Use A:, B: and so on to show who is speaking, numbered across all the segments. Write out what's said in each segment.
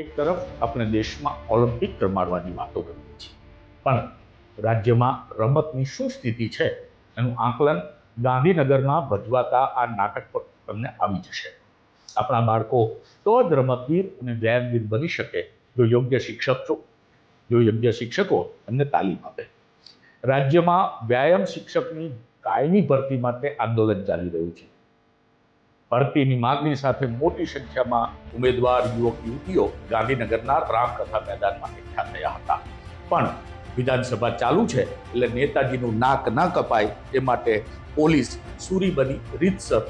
A: એક તરફ આપણે દેશમાં ઓલિમ્પિક રમાડવાની વાતો કરીએ છીએ પણ રાજ્યમાં રમતની શું સ્થિતિ છે? એનું આકલન ગાંધીનગરમાં ભજવાતા આ નાટક પર તમને આવી જશે. આપણા બાળકો તો જ રમતવીર અને વ્યાયામવીર બની શકે. જો યોગ્ય શિક્ષક છો, જો યોગ્ય શિક્ષકો એમને તાલીમ આપે. રાજ્યમાં વ્યાયામ શિક્ષકની કાયમી ભરતી માટે આંદોલન ચાલી રહ્યું છે. ભરતીની માગણી સાથે મોટી સંખ્યામાં ઉમેદવાર, યુવક, યુવતીઓ ગાંધીનગરના રામકથા મેદાનમાં એકઠા થયા હતા. પણ વિધાનસભા ચાલુ છે એટલે નેતાજીનું નાક ન કપાય એ માટે પોલીસ સુરીબની રીતસર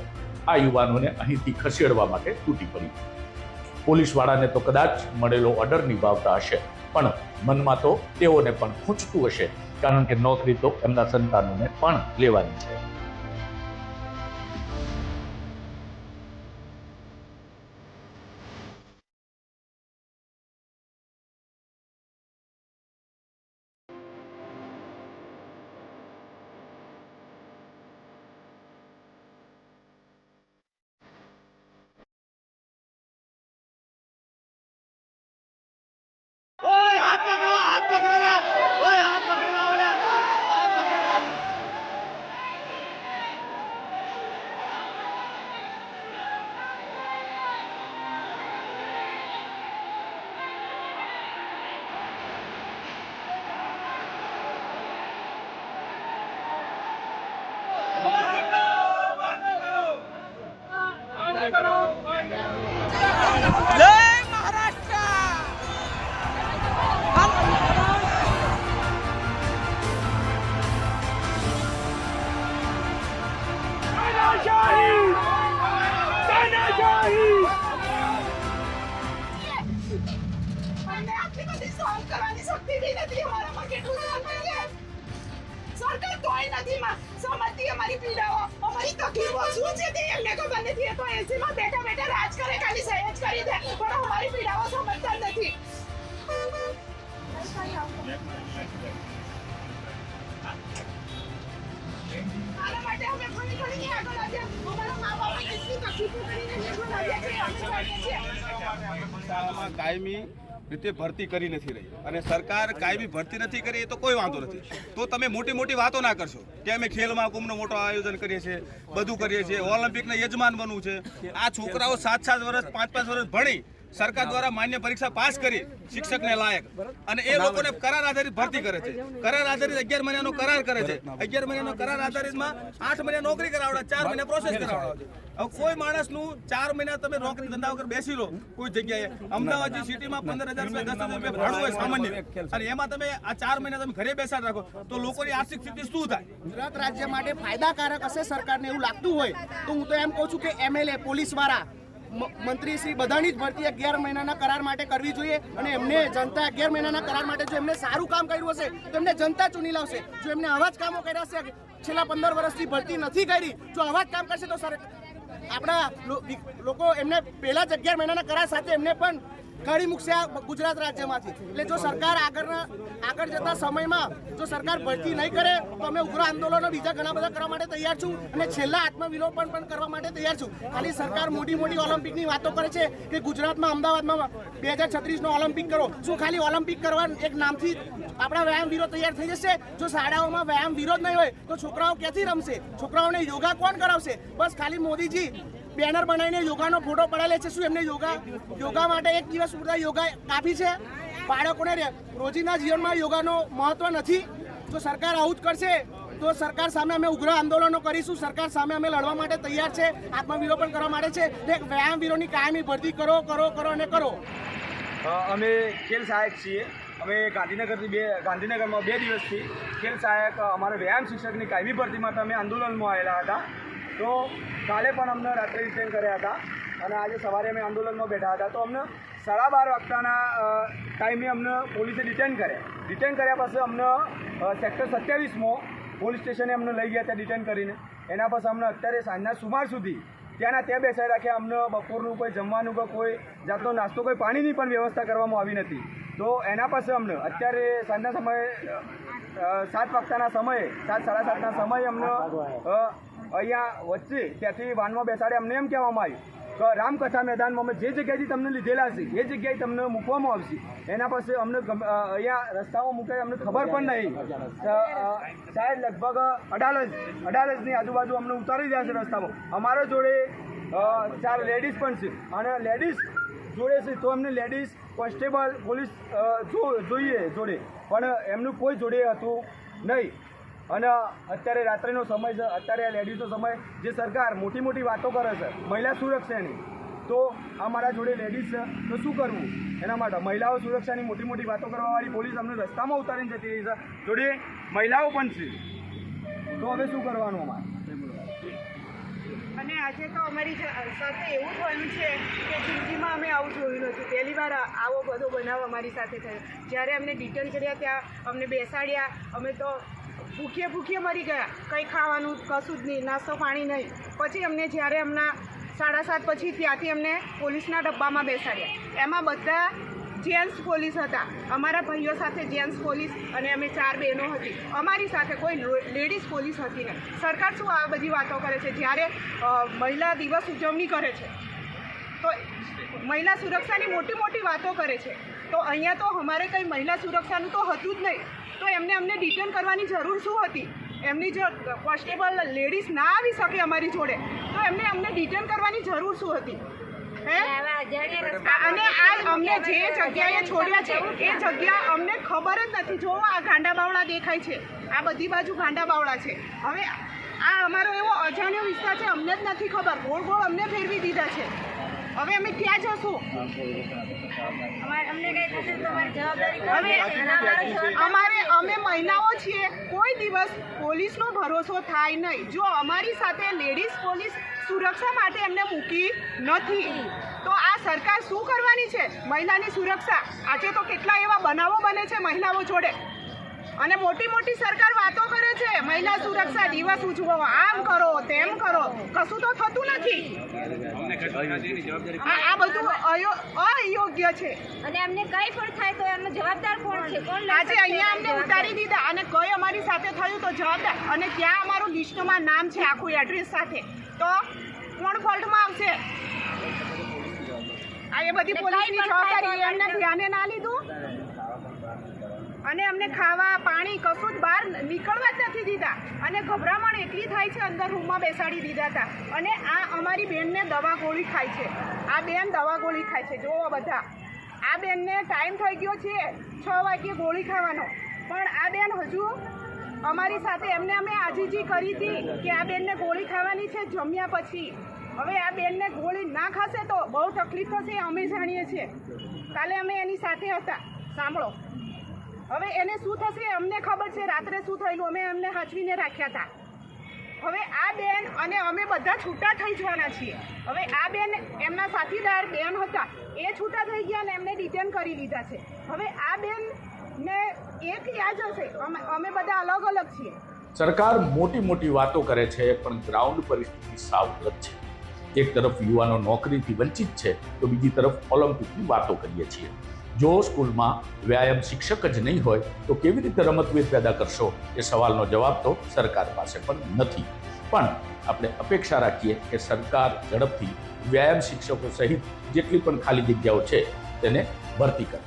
A: આ યુવાનોને અહીંથી ખસેડવા માટે તૂટી પડી. પોલીસવાળાને તો કદાચ મળેલો ઓર્ડર નિભાવતા હશે, પણ મનમાં તો તેઓને પણ ખૂંચતું હશે, કારણ કે નોકરી તો એમના સંતાનોને પણ લેવાની છે.
B: जय
C: તો એસી માં બેઠા બેઠા રાજ કરે, ખાલી સહેજ કરી દે. પણ અમારી પીડાઓ સમજતા નથી. આના માટે અમે ફરી ફરીને આગળ આવ્યા અમારા મા બાપે કેટલી તકલીફો કરીને આગળ આવ્યા અમે છીએ.
D: શાળામાં કાયમી રીતે ભરતી કરી નથી રહી. અને સરકાર કાયમી ભરતી નથી કરી, એ તો કોઈ વાંધો નથી. તો તમે મોટી મોટી વાતો ના કરશો. કે અમે ખેલ મહાકુંભનું મોટો આયોજન કરીએ છીએ, બધું કરીએ છીએ. ઓલિમ્પિકના યજમાન બનવું છે. આ છોકરાઓ સાત સાત વર્ષ, પાંચ પાંચ વર્ષ ભણી સરકાર દ્વારા માન્ય પરીક્ષા પાસ કરી શિક્ષકને લાયક. અને એ લોકોને કરાર આધારિત ભરતી કરે છે. કરાર આધારિત અગિયાર મહિનાનો કરાર કરે છે. અગિયાર મહિનાનો કરાર આધારિતમાં આઠ મહિના નોકરી કરાવડા ચાર મહિના પ્રોસેસ કરાવડા કોઈ હવે કોઈ માણસનું ચાર મહિના તમે નોકરી ધંધા વગર બેસી લો કોઈ જગ્યાએ. અમદાવાદ સિટીમાં પંદર હજાર રૂપિયા, દસ હજાર રૂપિયા ભાડું હોય સામાન્ય. અને એમાં તમે આ ચાર મહિના તમે ઘરે બેસાડ રાખો, તો લોકોની આર્થિક સ્થિતિ શું થાય?
E: ગુજરાત રાજ્ય માટે ફાયદાકારક હશે સરકારને એવું લાગતું હોય, તો હું તો એમ કહું છું કે એમએલએ, પોલીસવાળા મંત્રી શ્રી બધાની જ ભરતી અગિયાર મહિનાના કરાર માટે કરવી જોઈએ અને એમને જનતા અગિયાર મહિનાના કરાર માટે જો એમને સારું કામ કર્યું હશે, તો એમને જનતા ચૂની લાવશે. જો એમને આવા જ કામો કર્યા હશે, છેલ્લા પંદર વર્ષથી ભરતી નથી કરી, જો આવા જ કામ કરશે તો સર, આપણા લોકો એમને પહેલા જ અગિયાર મહિનાના કરાર સાથે એમને પણ કાઢી મૂકશે આ ગુજરાત રાજ્યમાંથી. એટલે જો સરકાર આગળના આગળ જતા સમયમાં જો સરકાર ભરતી નહીં કરે, તો અમે ઉગ્ર આંદોલનો બીજા ઘણા બધા કરવા માટે તૈયાર છું અને છેલ્લા આત્મવિલોપન પણ કરવા માટે તૈયાર છું. ખાલી સરકાર મોટી મોટી ઓલિમ્પિકની વાતો કરે છે કે ગુજરાતમાં અમદાવાદમાં બે હજાર છત્રીસનો ઓલિમ્પિક કરો. શું ખાલી ઓલિમ્પિક કરવા એક નામથી આપણા વ્યાયામ વિરોધ તૈયાર થઈ જશે? જો શાળાઓમાં વ્યાયામ વિરોધ નહીં હોય, તો છોકરાઓ ક્યાંથી રમશે? છોકરાઓને યોગા કોણ કરાવશે? બસ ખાલી મોદીજી બેનર બનાવીને યોગાનો ફોટો પડાલે છે. શું એમને યોગા? યોગા માટે એક દિવસ પૂરતા યોગા કાફી છે. બાળકોને રોજિંદા જીવનમાં યોગાનો મહત્વ નથી. જો સરકાર આવું જ કરશે, તો સરકાર સામે અમે ઉગ્ર આંદોલનો કરીશું. સરકાર સામે અમે લડવા માટે તૈયાર છે. આત્મવિરોપણ કરવા માટે છે. વ્યાયામ વ્યાયામવીરોની કાયમી ભરતી કરો કરો કરો અને કરો.
F: અમે ખેલ સહાયક છીએ. અમે ગાંધીનગરથી બે ગાંધીનગરમાં બે દિવસથી ખેલ સહાયક અમારા વ્યાયામ શિક્ષકની કાયમી ભરતી માટે અમે આંદોલનમાં આવેલા હતા. તો કાલે પણ અમને રાત્રે રિટેન કર્યા હતા અને આજે સવારે અમે આંદોલનમાં બેઠા હતા. તો અમને સાડા બાર વાગતાના ટાઈમે અમને પોલીસે ડિટેન કર્યા. ડિટેન કર્યા પછી અમને સેક્ટર સત્યાવીસમાં પોલીસ સ્ટેશને અમને લઈ ગયા ત્યાં ડિટેન કરીને. એના પછી અમને અત્યારે સાંજના સુમાર સુધી ત્યાંના ત્યાં બેસાડી રાખ્યા અમને બપોરનું કોઈ જમવાનું કે કોઈ જાતનો નાસ્તો, કોઈ પાણીની પણ વ્યવસ્થા કરવામાં આવી નથી. તો એના પાસે અમને અત્યારે સાંજના સમયે સાત વાગતાના સમયે, સાત, સાડા સાતના સમયે અમને અહીંયા વચ્ચે ત્યાંથી વાનમાં બેસાડે અમને એમ કહેવામાં આવ્યું તો રામકથા મેદાનમાં અમે જે જગ્યાએથી તમને લીધેલા છે, એ જગ્યાએ તમને મૂકવામાં આવશે. એના પાસે અમને અહીંયા રસ્તામાં મૂકે, અમને ખબર પણ નહીં. સાહેબ લગભગ અડાલજ, અડાલજની આજુબાજુ અમને ઉતારી રહ્યા છે રસ્તામાં. અમારા જોડે ચાર લેડીઝ પણ છે. અને લેડીઝ જોડે છે તો અમને લેડીઝ કોન્સ્ટેબલ પોલીસ જોઈએ જોડે. પણ એમનું કોઈ જોડે હતું નહીં. અને અત્યારે રાત્રિનો સમય છે, અત્યારે આ લેડીઝનો સમય, જે સરકાર મોટી મોટી વાતો કરે છે, મહિલા સુરક્ષાની, તો આ મારા જોડે લેડીઝ છે, તો શું કરવું? એના માટે મહિલાઓ સુરક્ષાની મોટી મોટી વાતો કરવાવાળી પોલીસ અમને રસ્તામાં ઉતારીને જતી રહી છે. જોડે મહિલાઓ પણ છે. તો હવે શું કરવાનું અમારે?
C: અને આજે તો અમારી સાથે એવું થયું છે કે જિંદગીમાં અમે આવું જોયું નથી પહેલી વાર આવો બધો બનાવ અમારી સાથે થયો. જ્યારે અમને ડિટેન કર્યા ત્યાં અમને બેસાડ્યા, અમે તો ભૂખીએ ભૂખીએ મરી ગયા. કંઈ ખાવાનું કશું જ નહીં, નાસ્તો પાણી નહીં. પછી અમને જ્યારે એમના સાડા સાત પછી ત્યાંથી અમને પોલીસના ડબ્બામાં બેસાડ્યા. એમાં બધા જેન્ટ્સ પોલીસ હતા. અમારા ભાઈઓ સાથે જેન્ટ્સ પોલીસ અને અમે ચાર બહેનો હતી. અમારી સાથે કોઈ લેડીઝ પોલીસ હતી નહીં. સરકાર શું આ બધી વાતો કરે છે? જ્યારે મહિલા દિવસ ઉજવણી કરે છે, તો મહિલા સુરક્ષાની મોટી મોટી વાતો કરે છે. તો અહીંયા તો અમારે કંઈ મહિલા સુરક્ષાનું તો હતું જ નહીં. તો એમને અમને ડિટેન કરવાની જરૂર શું હતી? એમની જો કોન્સ્ટેબલ લેડીઝ ના આવી શકે અમારી જોડે, તો એમને અમને ડિટેન કરવાની જરૂર શું હતી? અને આ અમને જે જગ્યાએ છોડ્યા છે, એ જગ્યા અમને ખબર જ નથી. જો આ ગાંડા બાવળા દેખાય છે. આ બધી બાજુ ગાંડા બાવળા છે. હવે આ અમારો એવો અજાણ્યો વિસ્તાર છે, અમને જ નથી ખબર. ગોળ ગોળ અમને ફેરવી દીધા છે. હવે અમે ક્યાં જશું? હવે અમારે અમે મહિલાઓ છીએ. કોઈ દિવસ પોલીસનો ભરોસો થાય નહીં. જો અમારી સાથે લેડીઝ પોલીસ સુરક્ષા માટે એમને મૂકી નથી તો આ સરકાર શું કરવાની છે? મહિલાની સુરક્ષા. આજે તો કેટલા એવા બનાવો બને છે મહિલાઓ જોડે. અને મોટી મોટી સરકાર વાતો કરે છે મહિલા સુરક્ષા દિવસ ઉજવો આમ કરો તેમ કરો. કશું તો થતું નથી. આ આ બધું અયો અયોગ્ય છે.
G: અને એમને કઈ પણ થાય તો એનો જવાબદાર કોણ છે? કોણ
C: આજે અહીંયા અમને ઉતારી દીધા અને કઈ અમારી સાથે થયું તો જવાબદાર. અને ત્યાં અમારું લિસ્ટમાં નામ છે આખું એડ્રેસ સાથે. તો કોણ ફોલ્ટમાં આવશે? આ એ બધી પોલીસની જવાબદારી એમને ધ્યાને ના લીધું? અને અમને ખાવા, પાણી, કશું જ બહાર નીકળવા જ નથી દીધા. અને ગભરામણ એટલી થાય છે, અંદર રૂમમાં બેસાડી દીધા હતા. અને આ અમારી બેનને દવા ગોળી ખાય છે. આ બેન દવા ગોળી ખાય છે જોવો બધા. આ બેનને ટાઈમ થઈ ગયો છે છ વાગ્યે ગોળી ખાવાનો. પણ આ બેન હજુ અમારી સાથે, એમને અમે આજીજી કરી હતી કે આ બેનને ગોળી ખાવાની છે, જમ્યા પછી. હવે આ બેનને ગોળી ના ખાશે તો બહુ તકલીફ થશે, અમે જાણીએ છીએ. કાલે અમે એની સાથે હતા. સાંભળો. હવે એને શું થશે? અમને ખબર છે, રાત્રે શું થયેલું? અમે એમને હાચવીને રાખ્યા હતા હવે આ બેન અને અમે બધા છૂટા થઈ જવાના છીએ. હવે આ બેન એમના સાથીદાર બેન હતા. એ છૂટા થઈ ગયા અને એમને ડિટેન કરી લીધા છે. હવે આ બેન ને એક યાદ હશે? અમે અમે બધા અલગ અલગ છીએ.
A: સરકાર મોટી મોટી વાતો કરે છે, પણ ગ્રાઉન્ડ પરિસ્થિતિ સાવ અલગ છે. એક તરફ યુવાનો નોકરીથી વંચિત છે, તો બીજી તરફ ઓલિમ્પિકની વાતો કરીએ છીએ. જો સ્કૂલમાં વ્યાયામ શિક્ષક જ નહીં હોય, તો કેવી રીતે રમતવીર પેદા કરશો? એ સવાલનો જવાબ તો સરકાર પાસે પણ નથી. પણ આપણે અપેક્ષા રાખીએ કે સરકાર ઝડપથી વ્યાયામ શિક્ષકો સહિત જેટલી પણ ખાલી જગ્યાઓ છે, તેને ભરતી કરે.